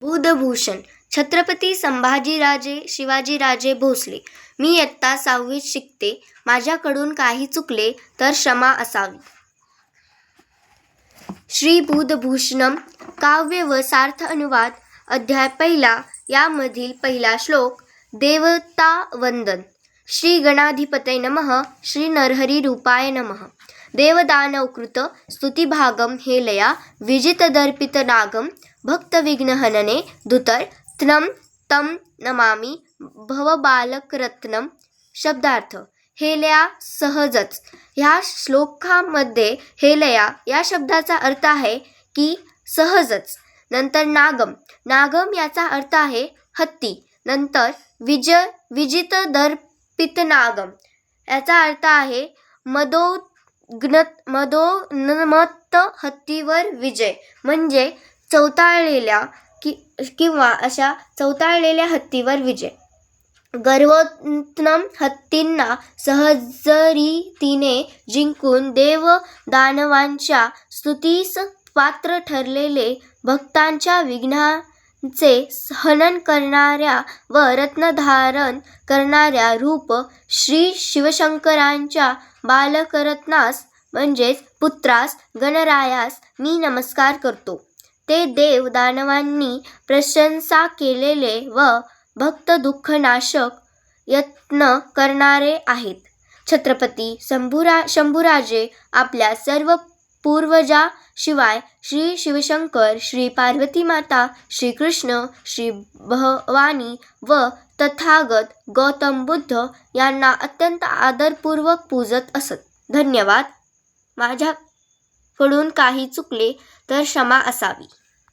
बुधभूषण छत्रपती संभाजीराजे शिवाजीराजे भोसले. मी इयत्ता सहावीत शिकते. माझ्याकडून काही चुकले तर क्षमा असावी. श्री बुधभूषणम काव्य व सार्थ अनुवाद अध्याय पहिला यामधील पहिला श्लोक देवता वंदन श्री गणाधिपते नमः श्री नरहरी रूपाय नमः. देवदानवकृत स्तुतिभागम हेलया विजितदर्पितनागम भक्तविघ्नहनने धुतर त्नं तं नमामि भवबालकरत्नम शब्दार्थ हेलया सहजच. ह्या श्लोकामध्ये हेलया या शब्दाचा अर्थ आहे की सहजच. नंतर नागम. नागम याचा अर्थ आहे हत्ती. नंतर विज विजित दर्पित नागम याचा अर्थ आहे मदोग्न मदोन्मत्त हत्तीवर विजय. म्हणजे चवताळलेल्या कि किंवा अशा चवताळलेल्या हत्तीवर विजय. गर्वोत्तम हत्तींना सहजरीतीने जिंकून देव दानवांच्या स्तुतीस पात्र ठरलेले भक्तांच्या विघ्नांचे हनन करणाऱ्या व रत्नधारण करणाऱ्या रूप श्री शिवशंकरांच्या बालकरत्नास म्हणजेच पुत्रास गणरायास मी नमस्कार करतो. ते देव दानवांनी प्रशंसा केलेले व भक्त दुःखनाशक यत्न करणारे आहेत. छत्रपती शंभूरा शंभूराजे आपल्या सर्व पूर्वजाशिवाय श्री शिवशंकर श्री पार्वती माता श्रीकृष्ण श्री भवानी व तथागत गौतम बुद्ध यांना अत्यंत आदरपूर्वक पूजत असत. धन्यवाद. माझ्या कडून काही चुकले तर क्षमा असावी.